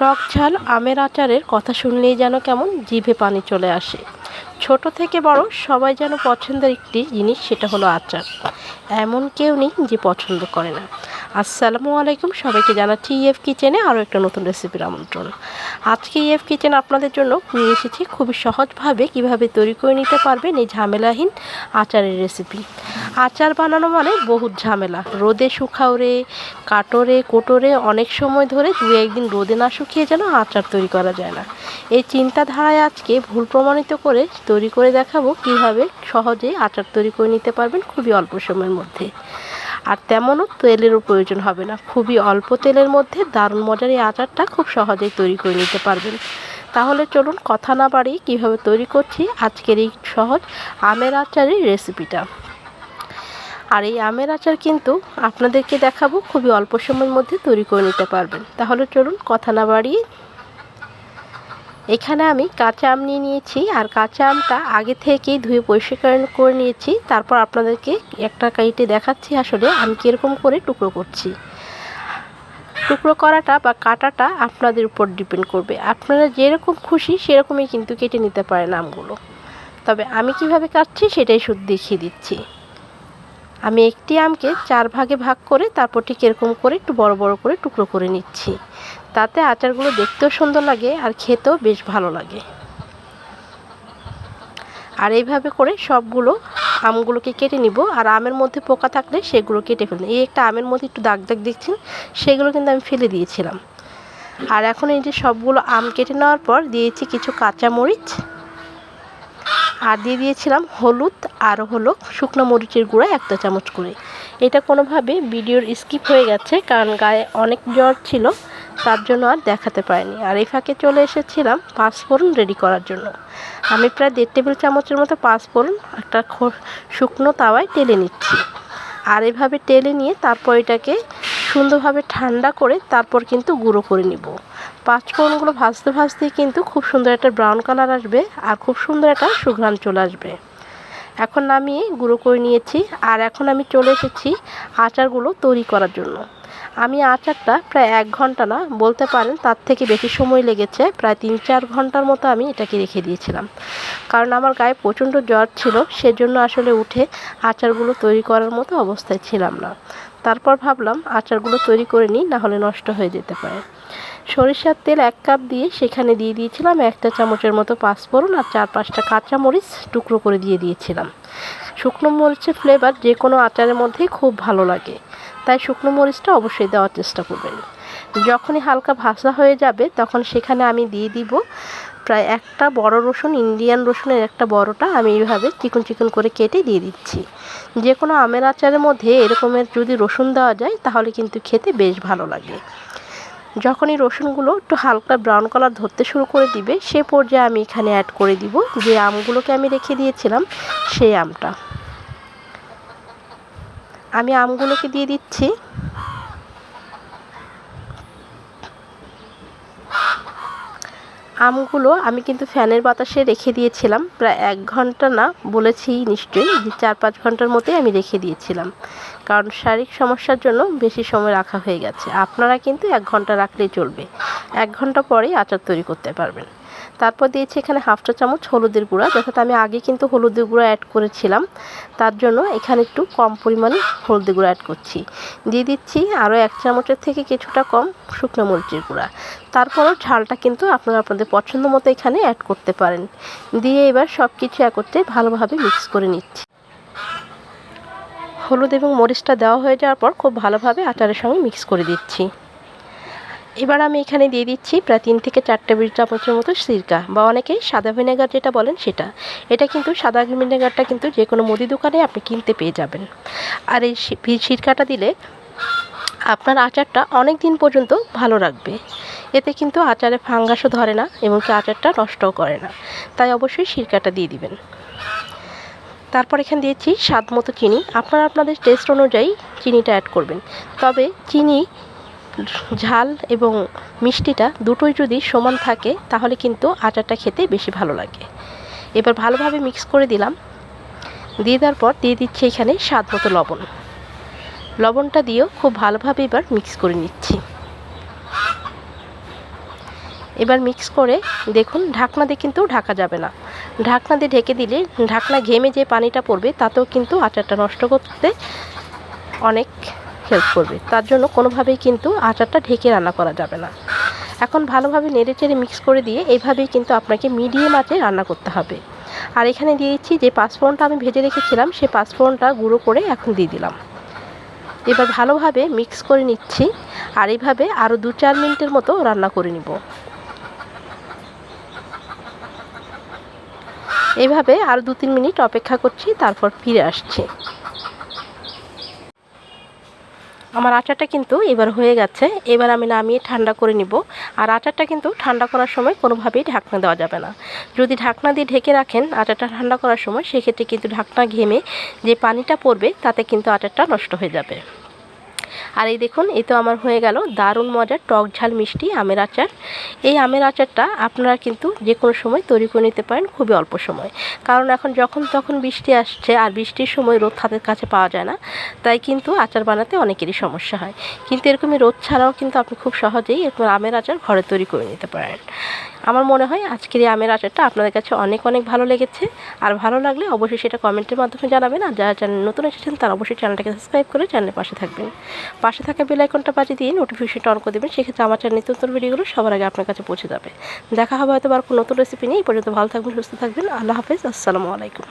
টক ঝাল আমের আচারের কথা শুনলেই যেন কেমন জিভে পানি চলে আসে। ছোট থেকে বড় সবাই যেন পছন্দের একটি জিনিস, সেটা হলো আচার। এমন কেউ নেই যে পছন্দ করে না। আসসালামু আলাইকুম, সবাইকে জানাচ্ছি ইএফ কিচেনে আরও একটা নতুন রেসিপির আমন্ত্রণ। আজকে ইএফ কিচেন আপনাদের জন্য নিয়ে এসেছি খুবই সহজভাবে কীভাবে তৈরি করে নিতে পারবেন এই ঝামেলাহীন আচারের রেসিপি। আচার বানানো মানে বহুত ঝামেলা। রোদে শুকাও রে কাটোরে, কোটোরে অনেক সময় ধরে দু একদিন রোদে না শুকিয়ে যেন আচার তৈরি করা যায় না। এই চিন্তাধারায় আজকে ভুল প্রমাণিত করে তৈরি করে দেখাবো কীভাবে সহজেই আচার তৈরি করে নিতে পারবেন খুবই অল্প সময়ের মধ্যে। আর তেমনও তেলেরও প্রয়োজন হবে না। খুবই অল্প তেলের মধ্যে দারুণ মজার এই আচারটা খুব সহজেই তৈরি করে নিতে পারবেন। তাহলে চলুন কথা না বাড়িয়ে কীভাবে তৈরি করছি আজকের এই সহজ আমের আচারের রেসিপিটা আর এই আমের আচার কিন্তু আপনাদেরকে দেখাবো, খুবই অল্প সময়ের মধ্যে তৈরি করে নিতে পারবেন। তাহলে চলুন কথা না বাড়িয়ে এখানে আমি কাঁচা আম নিয়ে নিয়েছি, আর কাঁচা আমটা আগে থেকেই ধুয়ে পরিষ্কার করে নিয়েছি। তারপর আপনাদেরকে একটা কাইটে দেখাচ্ছি আসলে আমি কীরকম করে টুকরো করছি। টুকরো করাটা বা কাটাটা আপনাদের উপর ডিপেন্ড করবে। আপনারা যেরকম খুশি সেরকমই কিন্তু কেটে নিতে পারেন আমগুলো। তবে আমি কীভাবে কাটছি সেটাই শুধু দেখিয়ে দিচ্ছি। আমি একটি আমকে চার ভাগে ভাগ করে তারপর ঠিক এরকম করে একটু বড় বড় করে টুকরো করে নিচ্ছি। তাতে আচারগুলো দেখতেও সুন্দর লাগে আর খেতেও বেশ ভালো লাগে। আর এইভাবে করে সবগুলো আমগুলোকে কেটে নিব আর আমের মধ্যে পোকা থাকলে সেগুলো কেটে ফেলুন এই একটা আমের মধ্যে একটু দাগ দাগ দেখছেন, সেগুলো কিন্তু আমি ফেলে দিয়েছিলাম। আর এখন এই যে সবগুলো আম কেটে নেওয়ার পর দিয়েছি কিছু কাঁচা মরিচ আর দিয়ে দিয়েছিলাম হলুদ আর হলো শুকনো মরিচের গুঁড়া একটা চামচ করে। এটা কোনোভাবে ভিডিওর স্কিপ হয়ে গেছে, কারণ গায়ে অনেক জ্বর ছিল, তার জন্য আর দেখাতে পারিনি। আর এই ফাঁকে চলে এসেছিলাম পাঁচফোড়ন রেডি করার জন্য। আমি প্রায় দেড় টেবিল চামচের মতো পাঁচফোড়ন একটা শুকনো তাওয়ায় টেলে নিচ্ছি। আর এভাবে টেলে নিয়ে তারপর এটাকে সুন্দরভাবে ঠান্ডা করে তারপর কিন্তু গুঁড়ো করে নিব। পাঁচফোড়নগুলো ভাজতে ভাজতে কিন্তু খুব সুন্দর একটা ব্রাউন কালার আসবে আর খুব সুন্দর একটা সুঘ্রাণ চলে আসবে। এখন নামিয়ে গুঁড়ো করে নিয়েছি আর এখন আমি চলে এসেছি আচারগুলো তৈরি করার জন্য। আমি আচারটা প্রায় এক ঘণ্টা না, বলতে পারেন তার থেকে বেশি সময় লেগেছে, প্রায় তিন চার ঘণ্টার মতো আমি এটাকে রেখে দিয়েছিলাম। কারণ আমার গায়ে প্রচণ্ড জ্বর ছিল, সেজন্য আসলে উঠে আচারগুলো তৈরি করার মতো অবস্থায় ছিলাম না। তারপর ভাবলাম আচারগুলো তৈরি করে নিই, নাহলে নষ্ট হয়ে যেতে পারে। সরিষার তেল এক কাপ দিয়ে সেখানে দিয়ে দিয়েছিলাম একটা চামচের মতো পাঁচফোড়ন আর চার পাঁচটা কাঁচা মরিচ টুকরো করে দিয়ে দিয়েছিলাম। শুকনো মরিচের ফ্লেভার যে কোনো আচারের মধ্যেই খুব ভালো লাগে। তাই শুকনো মরিচটা অবশ্যই দেওয়ার চেষ্টা করবেন। যখনই হালকা ভাজা হয়ে যাবে তখন সেখানে আমি দিয়ে দিব প্রায় একটা বড় রসুন ইন্ডিয়ান রসুনের একটা বড়টা আমি এইভাবে চিকন চিকন করে কেটে দিয়ে দিচ্ছি। যে কোনো আমের আচারের মধ্যে এরকমের যদি রসুন দেওয়া যায় তাহলে কিন্তু খেতে বেশ ভালো লাগে। যখনই রসুনগুলো একটু হালকা ব্রাউন কালার ধরতে শুরু করে দিবে, সে পর্যায়ে আমি এখানে অ্যাড করে দিব যে আমগুলোকে আমি রেখে দিয়েছিলাম, সেই আমটা। আমি আমগুলোকে দিয়ে দিচ্ছি। আমগুলো আমি কিন্তু ফ্যানের বাতাসে রেখে দিয়েছিলাম। প্রায় এক ঘণ্টা না, বলেছি নিশ্চয়ই যে চার পাঁচ ঘণ্টার মতোই আমি রেখে দিয়েছিলাম। কারণ শারীরিক সমস্যার জন্য বেশি সময় রাখা হয়ে গেছে। আপনারা কিন্তু এক ঘণ্টা রাখলেই চলবে। এক ঘণ্টা পরেই আচার তৈরি করতে পারবেন। তারপর দিয়েছি এখানে হাফ চা চামচ হলুদের গুঁড়া যথাৎ আমি আগে কিন্তু হলুদের গুঁড়া অ্যাড করেছিলাম। তার জন্য এখানে একটু কম পরিমাণে হলুদের গুঁড়া অ্যাড করছি। দিয়ে দিচ্ছি আরও এক চামচের থেকে কিছুটা কম শুকনো মরিচের গুঁড়া। তারপরও ঝালটা কিন্তু আপনারা আপনাদের পছন্দ মতো এখানে অ্যাড করতে পারেন। দিয়ে এবার সব কিছু একত্রে ভালোভাবে মিক্স করে নিচ্ছি। হলুদ এবং মরিচটা দেওয়া হয়ে যাওয়ার পর খুব ভালোভাবে আচারের সঙ্গে মিক্স করে দিচ্ছি। এবার আমি এখানে দিয়ে দিচ্ছি প্রায় তিন থেকে চার টেবিল চামচের মতো সিরকা, বা অনেকেই সাদা ভিনেগার যেটা বলেন সেটা। এটা কিন্তু সাদা ভিনেগারটা কিন্তু যে কোনো মুদি দোকানে আপনি কিনতে পেয়ে যাবেন। আর এই সিরকাটা দিলে আপনার আচারটা অনেক দিন পর্যন্ত ভালো রাখবে। এতে কিন্তু আচারে ফাঙ্গাসও ধরে না এবং কি আচারটা নষ্টও করে না। তাই অবশ্যই সিরকাটা দিয়ে দিবেন। তারপর এখানে দিয়েছি স্বাদ মতো চিনি। আপনারা আপনাদের টেস্ট অনুযায়ী চিনিটা অ্যাড করবেন। তবে চিনি ঝাল এবং মিষ্টিটা দুটোই যদি সমান থাকে, তাহলে কিন্তু আচারটা খেতে বেশি ভালো লাগে। এবার ভালোভাবে মিক্স করে দিলাম। দিয়ে দেওয়ার পর দিয়ে দিচ্ছি এখানে স্বাদ মতো লবণ। লবণটা দিয়েও খুব ভালোভাবে এবার মিক্স করে নিচ্ছি। এবার মিক্স করে দেখুন, ঢাকনা দিয়ে কিন্তু ঢাকা যাবে না। ঢাকনা দিয়ে ঢেকে দিলে, ঢাকনা ঘেমে যে পানিটা পড়বে, তাতেও কিন্তু আচারটা নষ্ট করতে অনেক হেল্প করবে। তার জন্য কোনোভাবেই কিন্তু আচারটা ঢেকে রান্না করা যাবে না। এখন ভালোভাবে নেড়ে চেড়ে মিক্স করে দিয়ে এইভাবেই কিন্তু আপনাকে মিডিয়াম আঁচে রান্না করতে হবে। আর এখানে দিয়ে দিচ্ছি যে পাঁচফোড়নটা আমি ভেজে রেখেছিলাম সেই পাঁচফোড়নটা গুঁড়ো করে এখন দিয়ে দিলাম। এবার ভালোভাবে মিক্স করে নিচ্ছি আর এইভাবে আরও দু চার মিনিটের মতো রান্না করে নিব। এইভাবে আর দু তিন মিনিট অপেক্ষা করছি, তারপর ফিরে আসছি। আমার আচারটা কিন্তু এবার হয়ে গেছে। এবার আমি নামিয়ে ঠান্ডা করে নিব। আর আচারটা কিন্তু ঠান্ডা করার সময় কোনোভাবেই ঢাকনা দেওয়া যাবে না। যদি ঢাকনা দিয়ে ঢেকে রাখেন আচারটা ঠান্ডা করার সময়, সেক্ষেত্রে কিন্তু ঢাকনা ঘেমে যে পানিটা পড়বে, তাতে কিন্তু আচারটা নষ্ট হয়ে যাবে। আর এই দেখুন, এই তো আমার হয়ে গেল দারুণ মজার টক ঝাল মিষ্টি আমের আচার। এই আমের আচারটা আপনারা কিন্তু যে কোনো সময় তৈরি করে নিতে পারেন খুবই অল্প সময়। কারণ এখন যখন তখন বৃষ্টি আসছে আর বৃষ্টির সময় রোদ হাতের কাছে পাওয়া যায় না, তাই কিন্তু আচার বানাতে অনেকেরই সমস্যা হয়। কিন্তু এরকমই রোদ ছাড়াও কিন্তু আপনি খুব সহজেই এরকম আমের আচার ঘরে তৈরি করে নিতে পারেন। আমার মনে হয় আজকের এই আমের আচারটা আপনাদের কাছে অনেক অনেক ভালো লেগেছে। আর ভালো লাগলে অবশ্যই সেটা কমেন্টের মাধ্যমে জানাবেন। আর যারা চ্যানেল নতুন এসেছেন তারা অবশ্যই চ্যানেলটাকে সাবস্ক্রাইব করে চ্যানেলের পাশে থাকবেন। পাশে থাকা বেল আইকনটা বাজিয়ে দিয়ে নোটিফিকেশনটা অন করে দেবেন। সেক্ষেত্রে আমার চ্যানেল নতুন ভিডিওগুলো সবার আগে আপনার কাছে পৌঁছে যাবে। দেখা হবে হয়তো আর কোনো নতুন রেসিপি নিয়ে। এই পর্যন্ত ভালো থাকবেন, সুস্থ থাকবেন। আল্লাহ হাফেজ। আসসালামু আলাইকুম।